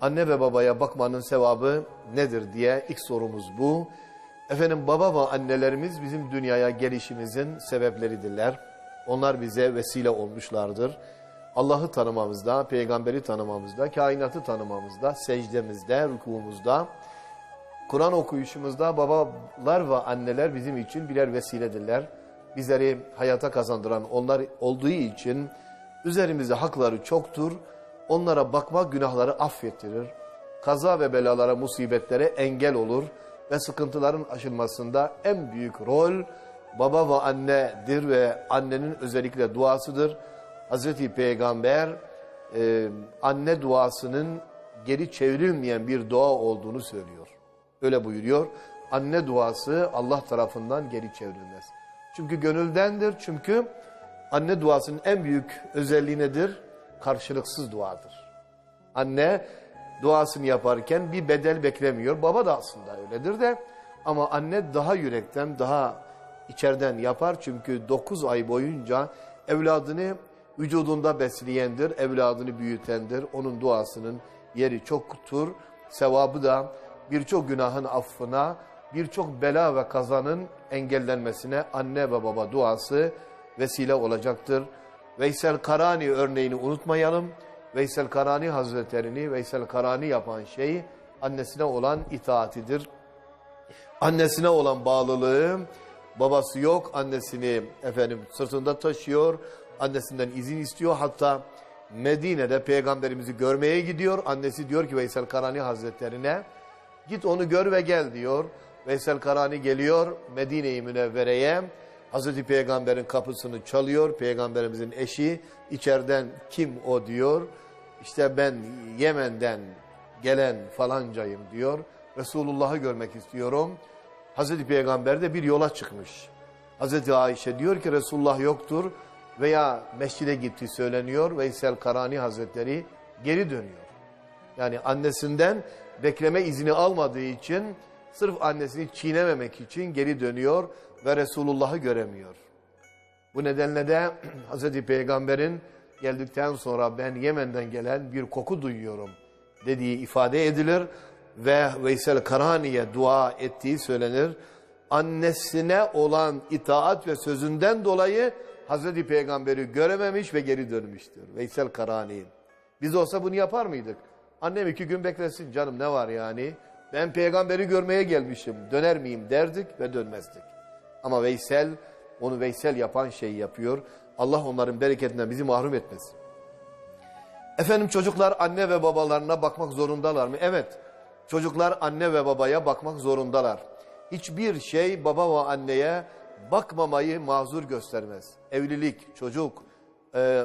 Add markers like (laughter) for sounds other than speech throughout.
Anne ve babaya bakmanın sevabı nedir diye ilk sorumuz bu. Efendim baba ve annelerimiz bizim dünyaya gelişimizin sebepleridirler. Onlar bize vesile olmuşlardır. Allah'ı tanımamızda, peygamberi tanımamızda, kainatı tanımamızda, secdemizde, rükumuzda, Kur'an okuyuşumuzda babalar ve anneler bizim için birer vesiledirler. Bizleri hayata kazandıran onlar olduğu için üzerimizde hakları çoktur. Onlara bakmak günahları affettirir. Kaza ve belalara, musibetlere engel olur ve sıkıntıların aşılmasında en büyük rol baba ve annedir ve annenin özellikle duasıdır. Hazreti Peygamber e, anne duasının geri çevrilmeyen bir dua olduğunu söylüyor. Öyle buyuruyor. Anne duası Allah tarafından geri çevrilmez. Çünkü gönüldendir. Çünkü anne duasının en büyük özelliği nedir? Karşılıksız duadır. Anne duasını yaparken bir bedel beklemiyor. Baba da aslında öyledir de. Ama anne daha yürekten, daha içeriden yapar. Çünkü 9 ay boyunca evladını vücudunda besleyendir, evladını büyütendir. Onun duasının yeri çoktur. Sevabı da birçok günahın affına, birçok bela ve kazanın engellenmesine anne ve baba duası vesile olacaktır. Veysel Karani örneğini unutmayalım. Veysel Karani Hazretlerini, Veysel Karani yapan şey annesine olan itaatidir. Annesine olan bağlılığı, babası yok, annesini efendim sırtında taşıyor, annesinden izin istiyor. Hatta Medine'de peygamberimizi görmeye gidiyor. Annesi diyor ki Veysel Karani Hazretlerine, git onu gör ve gel diyor. Veysel Karani geliyor Medine-i Münevvere'ye. Hazreti Peygamber'in kapısını çalıyor. Peygamberimizin eşi içeriden kim o diyor. İşte ben Yemen'den gelen falancayım diyor. Resulullah'ı görmek istiyorum. Hazreti Peygamber de bir yola çıkmış. Hazreti Ayşe diyor ki Resulullah yoktur veya mescide gitti söyleniyor. Veysel Karani Hazretleri geri dönüyor. Yani annesinden bekleme izni almadığı için sırf annesini çiğnememek için geri dönüyor ve Resulullah'ı göremiyor. Bu nedenle de (clears throat) Hazreti Peygamber'in geldikten sonra ben Yemen'den gelen bir koku duyuyorum dediği ifade edilir ve Veysel Karani'ye dua ettiği söylenir. Annesine olan itaat ve sözünden dolayı Hazreti Peygamber'i görememiş ve geri dönmüştür. Veysel Karani. Biz olsa bunu yapar mıydık? Annem iki gün beklesin canım ne var yani? Ben peygamberi görmeye gelmişim döner miyim derdik ve dönmezdik. Ama Veysel onu Veysel yapan şeyi yapıyor. Allah onların bereketinden bizi mahrum etmesin. Efendim çocuklar anne ve babalarına bakmak zorundalar mı? Evet. Çocuklar anne ve babaya bakmak zorundalar. Hiçbir şey baba ve anneye bakmamayı mazur göstermez. Evlilik, çocuk, e,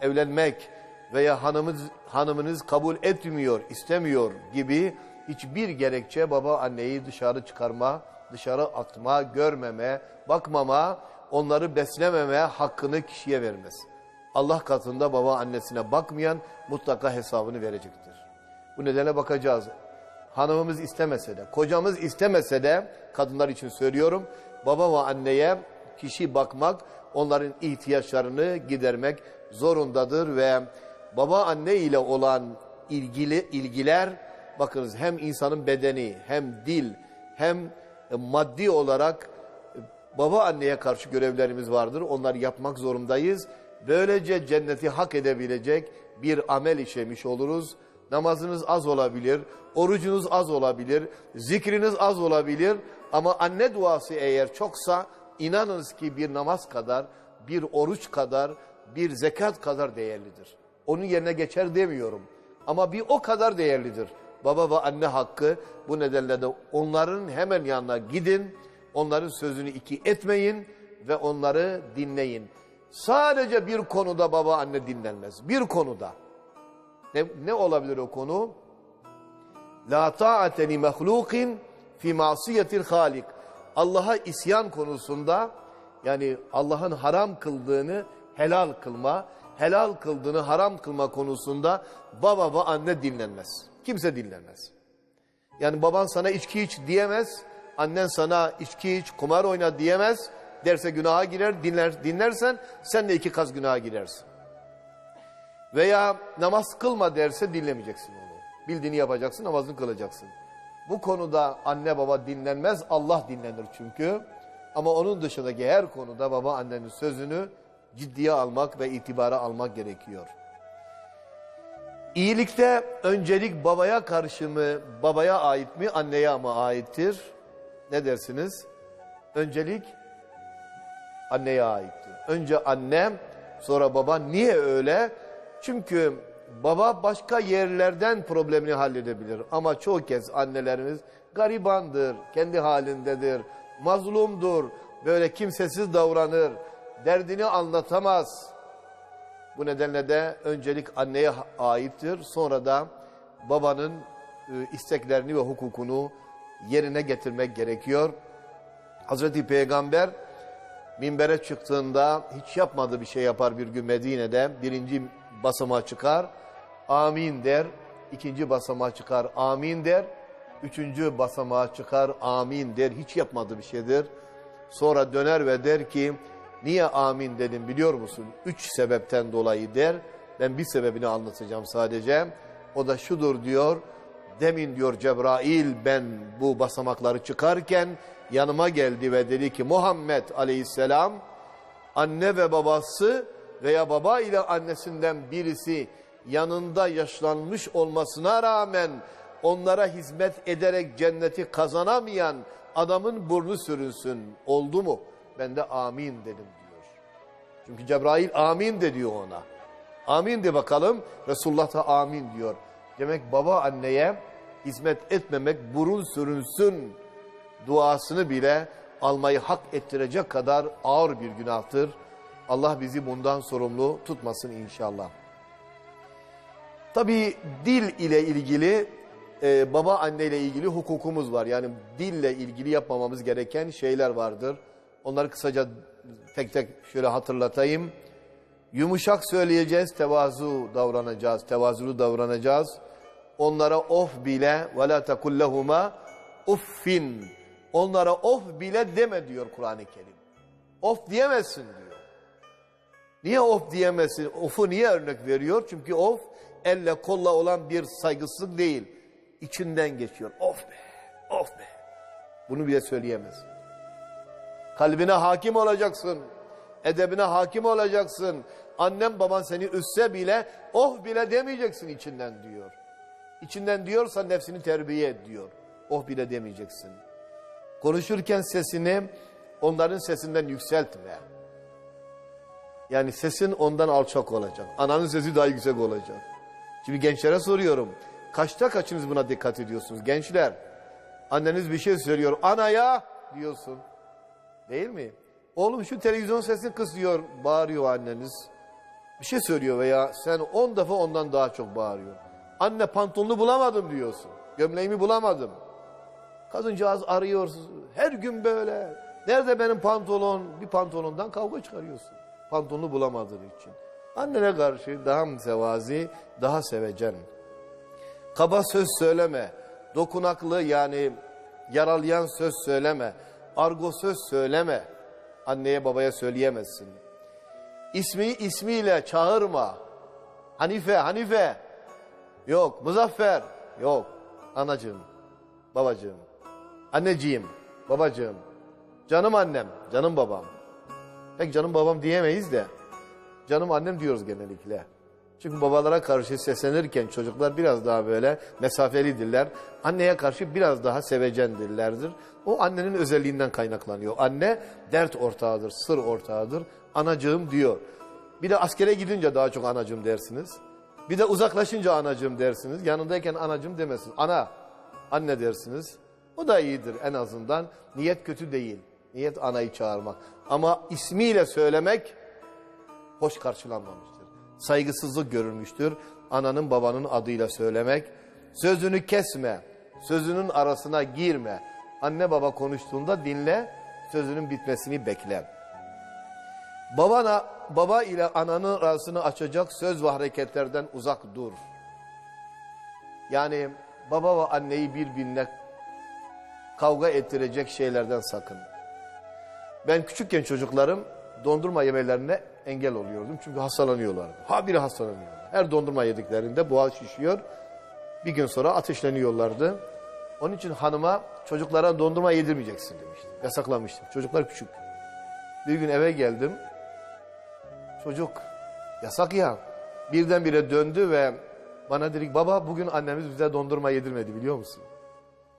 evlenmek veya hanımız, hanımınız kabul etmiyor, istemiyor gibi hiçbir gerekçe baba anneyi dışarı çıkarma, dışarı atma, görmeme, bakmama, onları beslememe hakkını kişiye vermez. Allah katında baba annesine bakmayan mutlaka hesabını verecektir. Bu nedenle bakacağız. Hanımımız istemese de, kocamız istemese de, kadınlar için söylüyorum, baba ve anneye kişi bakmak, onların ihtiyaçlarını gidermek zorundadır ve baba anne ile olan ilgili ilgiler, bakınız hem insanın bedeni, hem dil, hem maddi olarak baba anneye karşı görevlerimiz vardır. Onları yapmak zorundayız. Böylece cenneti hak edebilecek bir amel işlemiş oluruz. Namazınız az olabilir, orucunuz az olabilir, zikriniz az olabilir. Ama anne duası eğer çoksa inanınız ki bir namaz kadar, bir oruç kadar, bir zekat kadar değerlidir. Onun yerine geçer demiyorum. Ama bir o kadar değerlidir. Baba ve anne hakkı bu nedenle de onların hemen yanına gidin. Onların sözünü iki etmeyin ve onları dinleyin. Sadece bir konuda baba anne dinlenmez. Bir konuda. Ne, ne olabilir o konu? La ta'ate li mahlukin fi masiyetil halik. Allah'a isyan konusunda yani Allah'ın haram kıldığını helal kılma, helal kıldığını haram kılma konusunda baba ve anne dinlenmez. Kimse dinlenmez. Yani baban sana içki iç diyemez, annen sana içki iç, kumar oyna diyemez. Derse günaha girer, dinler, dinlersen sen de iki kaz günaha girersin. Veya namaz kılma derse dinlemeyeceksin onu. Bildiğini yapacaksın, namazını kılacaksın. Bu konuda anne baba dinlenmez, Allah dinlenir çünkü. Ama onun dışındaki her konuda baba annenin sözünü ciddiye almak ve itibara almak gerekiyor. İyilikte öncelik babaya karşı mı, babaya ait mi, anneye ama aittir? Ne dersiniz? Öncelik anneye aittir. Önce annem, sonra baba. Niye öyle? Çünkü baba başka yerlerden problemini halledebilir. Ama çoğu kez annelerimiz garibandır, kendi halindedir, mazlumdur, böyle kimsesiz davranır, derdini anlatamaz. Bu nedenle de öncelik anneye aittir. Sonra da babanın e, isteklerini ve hukukunu yerine getirmek gerekiyor. Hazreti Peygamber minbere çıktığında hiç yapmadığı bir şey yapar bir gün Medine'de. Birinci basamağa çıkar, amin der. İkinci basamağa çıkar, amin der. Üçüncü basamağa çıkar, amin der. Hiç yapmadığı bir şeydir. Sonra döner ve der ki, niye amin dedim biliyor musun? Üç sebepten dolayı der. Ben bir sebebini anlatacağım sadece. O da şudur diyor. Demin diyor Cebrail ben bu basamakları çıkarken yanıma geldi ve dedi ki Muhammed aleyhisselam anne ve babası veya baba ile annesinden birisi yanında yaşlanmış olmasına rağmen onlara hizmet ederek cenneti kazanamayan adamın burnu sürünsün. Oldu mu? Ben de amin dedim diyor. Çünkü Cebrail amin de diyor ona. Amin de bakalım. Resulullah da amin diyor. Demek baba anneye hizmet etmemek burun sürünsün duasını bile almayı hak ettirecek kadar ağır bir günahtır. Allah bizi bundan sorumlu tutmasın inşallah. Tabii dil ile ilgili e, baba anne ile ilgili hukukumuz var. Yani dille ilgili yapmamamız gereken şeyler vardır. Onları kısaca tek tek şöyle hatırlatayım. Yumuşak söyleyeceğiz, tevazu davranacağız, tevazulu davranacağız. Onlara of bile ve la tekullehuma uffin. Onlara of bile deme diyor Kur'an-ı Kerim. Of diyemezsin diyor. Niye of diyemezsin? Of'u niye örnek veriyor? Çünkü of elle kolla olan bir saygısızlık değil. İçinden geçiyor. Of be, of be. Bunu bile söyleyemez. Kalbine hakim olacaksın. Edebine hakim olacaksın. Annem baban seni üsse bile oh bile demeyeceksin içinden diyor. İçinden diyorsa nefsini terbiye et diyor. Oh bile demeyeceksin. Konuşurken sesini onların sesinden yükseltme. Yani sesin ondan alçak olacak. Ananın sesi daha yüksek olacak. Şimdi gençlere soruyorum. Kaçta kaçınız buna dikkat ediyorsunuz? Gençler, anneniz bir şey söylüyor. Anaya diyorsun. Değil mi? Oğlum şu televizyon sesini kıs diyor. Bağırıyor anneniz. Bir şey söylüyor veya sen on defa ondan daha çok bağırıyor. Anne pantolonu bulamadım diyorsun. Gömleğimi bulamadım. Kadıncağız arıyor. Her gün böyle. Nerede benim pantolon? Bir pantolondan kavga çıkarıyorsun. Pantolonu bulamadığın için. Annene karşı daha mütevazi, daha sevecen. Kaba söz söyleme. Dokunaklı yani yaralayan söz söyleme. Argo söz söyleme. Anneye babaya söyleyemezsin. İsmi ismiyle çağırma. Hanife, Hanife. Yok, Muzaffer. Yok. Anacığım, babacığım. Anneciğim, babacığım. Canım annem, canım babam. Pek canım babam diyemeyiz de. Canım annem diyoruz genellikle. Çünkü babalara karşı seslenirken çocuklar biraz daha böyle mesafelidirler. Anneye karşı biraz daha sevecendirlerdir. O annenin özelliğinden kaynaklanıyor. Anne dert ortağıdır, sır ortağıdır. Anacığım diyor. Bir de askere gidince daha çok anacığım dersiniz. Bir de uzaklaşınca anacığım dersiniz. Yanındayken anacığım demezsiniz. Ana, anne dersiniz. O da iyidir en azından. Niyet kötü değil. Niyet anayı çağırmak. Ama ismiyle söylemek hoş karşılanmamıştır. Saygısızlık görülmüştür. Ananın babanın adıyla söylemek. Sözünü kesme. Sözünün arasına girme. Anne baba konuştuğunda dinle. Sözünün bitmesini bekle. Babana, baba ile ananın arasını açacak söz ve hareketlerden uzak dur. Yani baba ve anneyi birbirine kavga ettirecek şeylerden sakın. Ben küçükken çocuklarım dondurma yemelerine engel oluyordum. Çünkü hastalanıyorlardı. Ha biri hastalanıyordu. Her dondurma yediklerinde boğaz şişiyor. Bir gün sonra ateşleniyorlardı. Onun için hanıma çocuklara dondurma yedirmeyeceksin demiştim. Yasaklamıştım. Çocuklar küçük. Bir gün eve geldim. Çocuk yasak ya. Birdenbire döndü ve bana dedi baba bugün annemiz bize dondurma yedirmedi biliyor musun?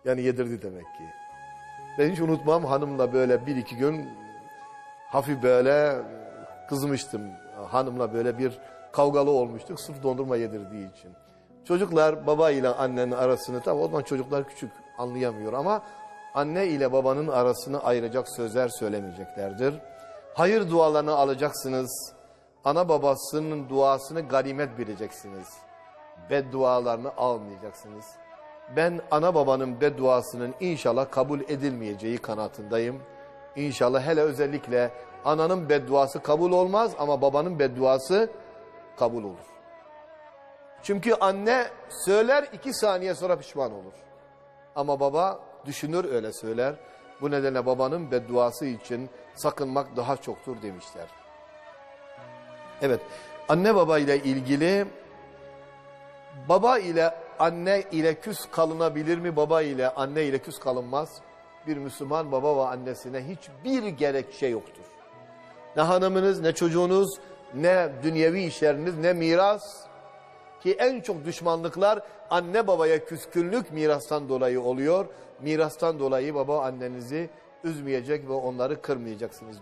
Yani yedirdi demek ki. Ben hiç unutmam hanımla böyle bir iki gün hafif böyle kızmıştım. Hanımla böyle bir kavgalı olmuştuk sırf dondurma yedirdiği için. Çocuklar baba ile annenin arasını tam o zaman çocuklar küçük anlayamıyor ama anne ile babanın arasını ayıracak sözler söylemeyeceklerdir. Hayır dualarını alacaksınız. Ana babasının duasını ganimet bileceksiniz. Beddualarını almayacaksınız. Ben ana babanın bedduasının inşallah kabul edilmeyeceği kanaatindeyim. İnşallah hele özellikle ananın bedduası kabul olmaz ama babanın bedduası kabul olur. Çünkü anne söyler iki saniye sonra pişman olur. Ama baba düşünür öyle söyler. Bu nedenle babanın bedduası için sakınmak daha çoktur demişler. Evet anne baba ile ilgili baba ile anne ile küs kalınabilir mi? Baba ile anne ile küs kalınmaz. Bir Müslüman baba ve annesine hiçbir gerekçe yoktur. Ne hanımınız, ne çocuğunuz, ne dünyevi işleriniz, ne miras. Ki en çok düşmanlıklar anne babaya küskünlük mirastan dolayı oluyor. Mirastan dolayı baba annenizi üzmeyecek ve onları kırmayacaksınız.